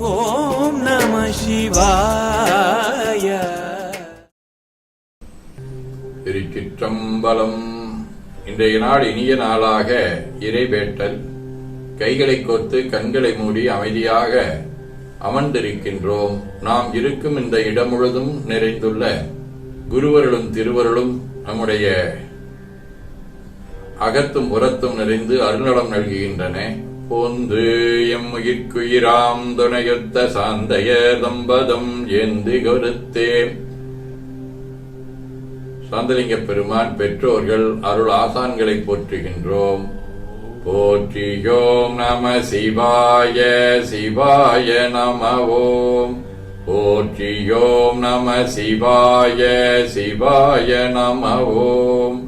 ஓம் நம சிவாய. திருச்சிற்றம்பலம். இன்றைய நாள் இனிய நாளாக இறைவேட்டல். கைகளை கோர்த்து கண்களை மூடி அமைதியாக அமர்ந்திருக்கின்றோம். நாம் இருக்கும் இந்த இடம் முழுதும் நிறைந்துள்ள குருவருளும் திருவருளும் நம்முடைய அகத்தும் புறத்தும் நிறைந்து அருநலம் நல்குகின்றன. பொந்து எம்முயிர்க்குயிராம் துணையொத்த சாந்தைய தம்பதம் ஏந்தி கருத்தே. சாந்தலிங்க பெருமான் பெற்றோர்கள் அருள் ஆசான்களை போற்றுகின்றோம். போற்றியோம் நம சிவாய சிவாய நம ஓம் போற்றியோம் நம சிவாய சிவாய நம ஓம்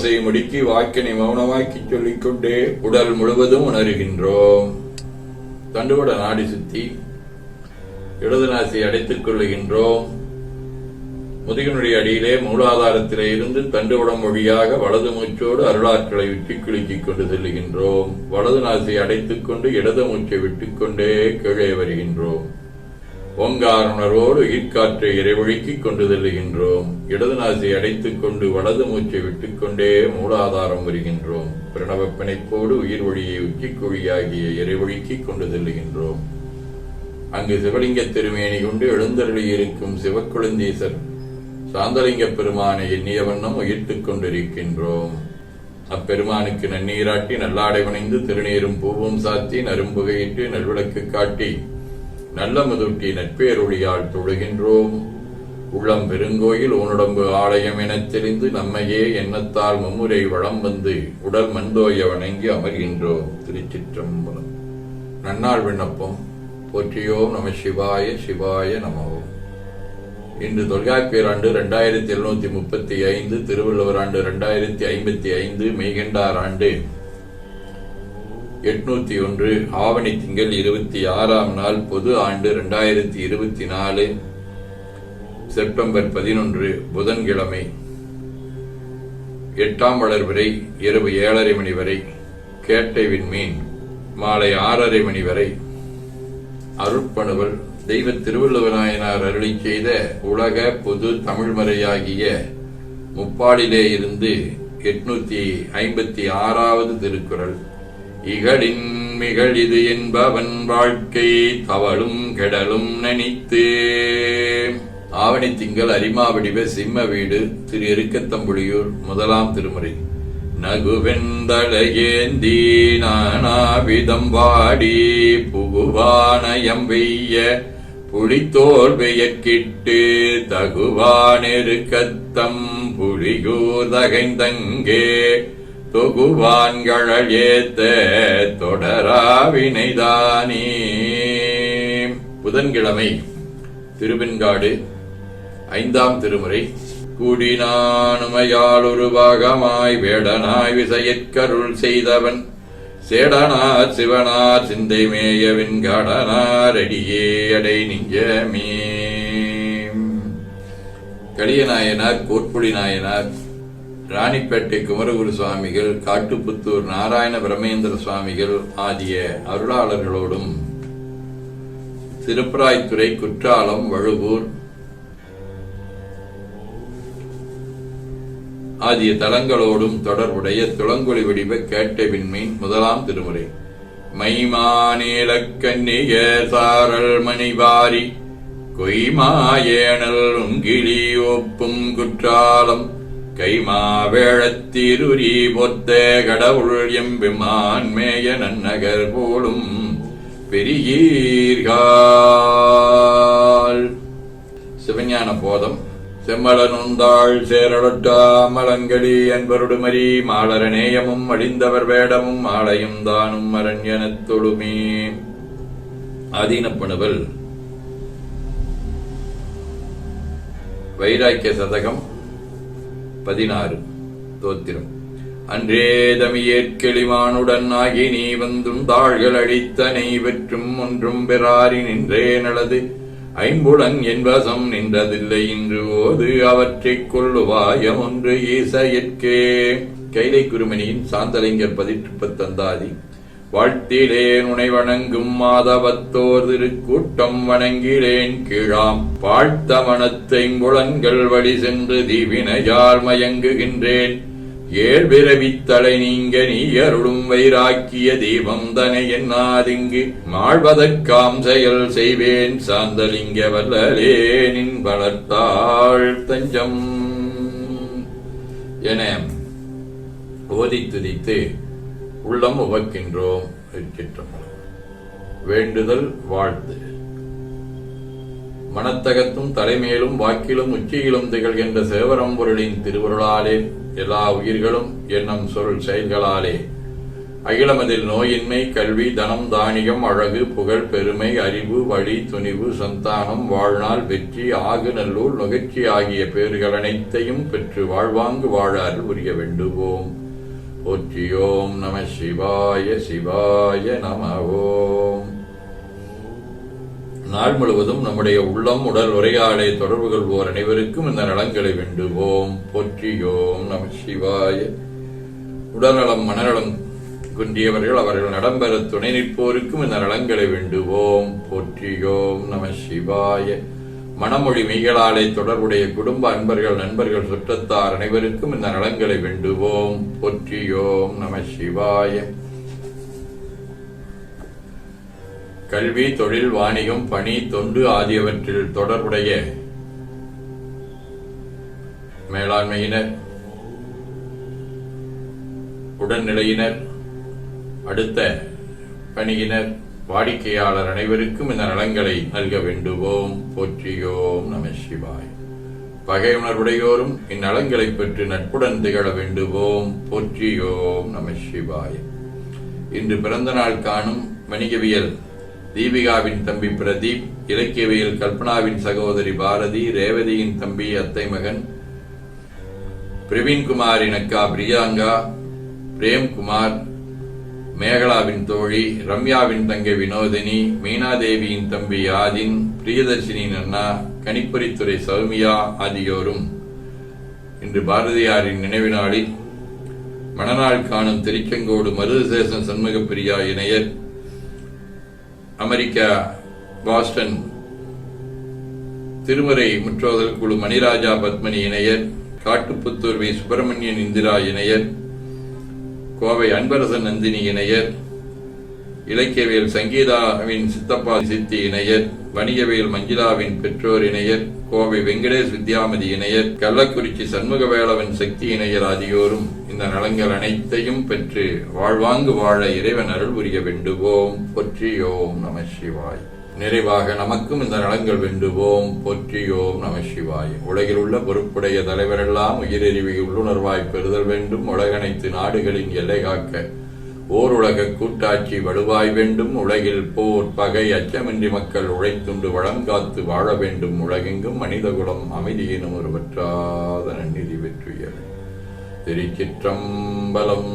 ஓசை முடுக்கி வாக்கினை மௌனமாக்கி சொல்லிக்கொண்டே உடல் முழுவதும் உணர்கின்றோம். தண்டுவட நாடி சுத்தி இடது நாசியை அடைத்துக் கொள்ளுகின்றோம். முதுகினுடைய அடியிலே மூலாதாரத்திலே இருந்து தண்டுவடம் வழியாக வலது மூச்சோடு அருளாற்றலை விட்டு குலுக்கிக் கொண்டு செல்லுகின்றோம். வலது நாசியை அடைத்துக் கொண்டு இடது மூச்சை விட்டுக்கொண்டே கீழே வருகின்றோம். ஓங்கார ஈர்க்காற்றை இறைவழிக்கிக் கொண்டு செல்லுகின்றோம். இடது நாசியை அடைத்துக் கொண்டு வலது மூச்சை விட்டுக்கொண்டே மூலாதாரம் வருகின்றோம். பிரணவ பிணைப்போடு உயிர் ஒளியை உச்சிக்குழியாகிய இறைவழிக்கிக் கொண்டு தெல்லுகின்றோம் அங்கு சிவலிங்க திருமேனி கொண்டு எழுந்தருளி இருக்கும் சிவக்குழந்தீசர் சாந்தலிங்க பெருமானை எண்ணிய வண்ணம் உயிர்த்துக் கொண்டிருக்கின்றோம். அப்பெருமானுக்கு நன்னீராட்டி நல்லாடை வணைந்து திருநீரும் பூவும் சாத்தி நரும்புகையிட்டு நல்விளக்கு காட்டி நல்ல முதுட்டி நட்பேரொழியால் தொழுகின்றோம். உள்ளம் பெருங்கோயில் உன்னுடம்பு ஆலயம் எனத் தெரிந்து நம்மையே எண்ணத்தால் மும்முறை வளம் வந்து உடல் மந்தோய வணங்கி அமர்கின்றோம். திருச்சிற்றம்பலம். நன்னாள் விண்ணப்பம். போற்றியோம் நம சிவாய சிவாய நமவோம் இன்று தொல்காப்பியர் ஆண்டு ரெண்டாயிரத்தி எழுநூத்தி முப்பத்தி ஐந்து திருவள்ளுவர் ஆண்டு ரெண்டாயிரத்தி ஐம்பத்தி ஐந்து மெய்கண்டார் ஆண்டு எட்நூத்தி ஒன்று ஆவணி திங்கள் இருபத்தி ஆறாம் நாள் பொது ஆண்டு இரண்டாயிரத்தி இருபத்தி நாலு செப்டம்பர் பதினொன்று புதன்கிழமை. எட்டாம் வளர் வரை இரவு ஏழரை மணி வரை கேட்டை விண்மீன் மாலை ஆறரை மணி வரை. அருட்பணுவல் தெய்வ திருவள்ளுவநாயனார் அருளி செய்த உலக பொது தமிழ்மறையாகிய முப்பாடிலே இருந்து எட்நூத்தி ஐம்பத்தி ஆறாவது திருக்குறள். இகழின் மிகழிது என்பவன் வாழ்க்கை தவளும் கெடலும் நினைத்து. ஆவணி திங்கள் அரிமாவடிவ சிம்ம வீடு திரு எருக்கத்தம்புலியூர் முதலாம் திருமுறை. நகுவெந்தளையேந்தி நானாவிதம் வாடி புகுவானயம் வெய்ய புலித்தோல் பெயர்க்கிட்டு தகுவானெருக்கத்தம் புலிகூதகைந்தங்கே தொகுவான்கழல் ஏத்த தொடராவினைதானே. புதன்கிழமை திருவெண்காடு ஐந்தாம் திருமுறை கூடினானுமையால் ஒரு பாகமாய் வேடனாய் விசையற்கருள் செய்தவன் சேடனார் சிவனார் சிந்தை மேயவின் கடனார் அடியே அடை நெஞ்சமே களியநாயனார் கோட்புலி நாயனார் ராணிப்பேட்டை குமரகுரு சுவாமிகள் காட்டுப்புத்தூர் நாராயண பிரமேந்திர சுவாமிகள் ஆகிய அருளாளர்களோடும் திருப்பராய்த்துறை குற்றாலம் வழுவூர் ஆகிய தலங்களோடும் தொடர்புடைய துளங்குழி வடிவ கேட்டை விண்மீன் முதலாம் திருமுறை. மைமானேலக்கன்னிய சாரல் மணிவாரி கொய்மாயேனல் உங்கிலி ஒப்பும் குற்றாலம். கைமாவேழத்திருரி பொத்த கடவுள் எம்பெமான் மேய நன்னகர் போலும் பெரியீர்கள் சிவஞான போதம். செம்மலனுந்தாள் சேரலொட்டா மலங்கடி என்பருடுமரி மாலரநேயமும் அழிந்தவர் வேடமும் ஆலயம் தானும் அரண்யனத் தொழுமே. ஆதீனப்பணுவல். வைராக்கிய சதகம். பதினாறு தோத்திரம். அன்றே தமியேற்கெளிமானுடன் ஆகி நீ வந்தும் தாள்கள் அழித்தனை பெற்றும் ஒன்றும் பெறாரி நின்றே நலது ஐம்புலன் என்பசம் நின்றதில்லை இன்று ஓது அவற்றைக் கொள்ளுவாயம் ஒன்று ஈச எற்கே கைலை குருமணியின் சாந்தலிங்கர் பதிற்றுப்பத்தந்தாதி வாழ்த்திலேன் உனை வணங்கும் மாதவத்தோர் திருக்கூட்டம் வணங்கிலேன் கீழாம். வாழ்த்த மனத்தை மனத்தைம்புலன்கள் வழி சென்று தீவினையால் மயங்குகின்றேன். ஏழ்பிறவித்தலை நீங்க நீ அருளும் வைராக்கிய தீபம் தனை என்னாதிங்கு. மாழ்வதற்காம் செயல் செய்வேன் சாந்தலிங்க வல்லலே நின் வளர்த்தாள் தஞ்சம். என ஓதி துதித்து உள்ளம் உவக்கின்றோம் இருக்கின்றோம். வேண்டுதல் வாழ்த்து மனத்தகத்தும் தலைமேலும் வாக்கிலும் உச்சியிலும் திகழ்கின்ற சேவரம்பொருளின் திருவருளாலே எல்லா உயிர்களும் எண்ணம் சொல் செயல்களாலே. அகிலமதில் நோயின்மை கல்வி தனம் தானியம் அழகு புகழ் பெருமை அறிவு வழி துணிவு சந்தானம் வாழ்நாள் வெற்றி ஆகு நல்லூர் நுகர்ச்சி ஆகிய பேறுகள் அனைத்தையும் பெற்று வாழ்வாங்கு வாழ அருள் புரிய வேண்டுவோம். போற்றியோம் நம சிவாய சிவாய நம ஓம் நாள் முழுவதும் நம்முடைய உள்ளம் உடல் உரையாடை தொடர்பு கொள்வோர் அனைவருக்கும் இந்த நலங்களை வேண்டுவோம். போற்றியோம் நம சிவாய உடல்நலம் மனநலம் குன்றியவர்கள் அவர்கள் நடம்பெற துணை நிற்போருக்கும் இந்த நலங்களை வேண்டுவோம். போற்றியோம் நம சிவாய மனமொழி மெய்களாலே தொடர்புடைய குடும்ப அன்பர்கள் நண்பர்கள் சுற்றத்தார் அனைவருக்கும் இந்த நலன்களை வேண்டுவோம். போற்றியோம் நம சிவாய. கல்வி தொழில் வாணிகம் பணி தொண்டு ஆகியவற்றில் தொடர்புடைய மேலாண்மையினர் உடல்நிலையினர் அடுத்த பணியினர் வாடிக்கையாளர் அனைவருக்கும் இந்த நலங்களை நல்க வேண்டுவோம். போற்றியோம் நம சிவாய். பகை உணர்வுடையோரும் இந்நலங்களை பெற்று நட்புடன் திகழ வேண்டுவோம். போற்றியோம் நம சிவாய். இன்று பிறந்த நாள் காணும் வணிகவியல் தீபிகாவின் தம்பி பிரதீப் இலக்கியவியல் கல்பனாவின் சகோதரி பாரதி ரேவதியின் தம்பி அத்தை மகன் பிரவீன்குமாரின் அக்கா பிரியாங்கா பிரேம்குமார் மேகலாவின் தோழி ரம்யாவின் தங்கை வினோதினி மீனாதேவியின் தம்பி ஆதின் பிரியதர்ஷினியின் அண்ணா கணிப்பொறித்துறை சௌமியா ஆகியோரும் இன்று பாரதியாரின் நினைவு நாளில் மணநாள் காணும் திருச்செங்கோடு மருதசேசன் சண்முகப்பிரியா இணையர் அமெரிக்கா பாஸ்டன் திருமறை முற்றோதல் குழு மணிராஜா பத்மனி இணையர் காட்டுப்புத்தூர் வி சுப்பிரமணியன் இந்திரா இணையர் கோவை அன்பரசன் நந்தினி இணையர் இலக்கியவியல் சங்கீதாவின் சித்தப்பா சித்தி இணையர் வணிகவியல் மஞ்சுளாவின் பெற்றோர் இணையர் கோவை வெங்கடேஷ் வித்யாமதி இணையர் கள்ளக்குறிச்சி சண்முகவேளவன் சக்தி இணையர் ஆகியோரும் இந்த நலங்கள் அனைத்தையும் பெற்று வாழ்வாங்கு வாழ இறைவன் அருள் புரிய வேண்டுவோம். பொற்றியோம் நம சிவாய். நிறைவாக நமக்கும் இந்த நலங்கள் வேண்டுவோம். பொற்றியோம் நம சிவாய். உலகில் உள்ள பொறுப்புடைய தலைவரெல்லாம் உயிரறிவை உள்ளுணர்வாய் பெறுதல் வேண்டும். உலகனைத்து நாடுகளின் எல்லை காக்க ஓர் உலக கூட்டாட்சி வலுவாய் வேண்டும். உலகில் போர் பகை அச்சமின்றி மக்கள் உழைத்துண்டு வளம் காத்து வாழ வேண்டும். உலகெங்கும் மனிதகுலம் அமைதியினும் ஒரு வற்றாத நன்னிதி வெற்றியல் திருச்சிற்றம்பலம்.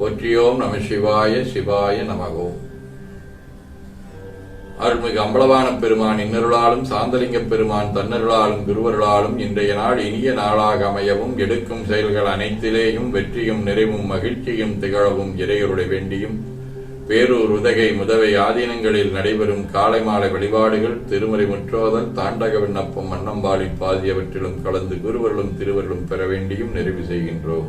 போற்றியோம் நம சிவாய சிவாய நமகோம் அருள்மிகு அம்பலவான பெருமான் இன்னருளாலும் சாந்தலிங்க பெருமான் தன்னருளாலும் குருவருளாலும் இன்றைய நாள் இனிய நாளாக அமையவும் எடுக்கும் செயல்கள் அனைத்திலேயும் வெற்றியும் நிறைவும் மகிழ்ச்சியும் திகழவும் இறையருடைய வேண்டியும். பேரூர் உதகை முதவை ஆதீனங்களில் நடைபெறும் காலை மாலை வழிபாடுகள் திருமறை முற்றோதல் தாண்டக விண்ணப்பம் மன்னம்பாளி பாதியவற்றிலும் கலந்து குருவர்களும் திருவர்களும் பெற வேண்டியும் நிறைவு செய்கின்றோம்.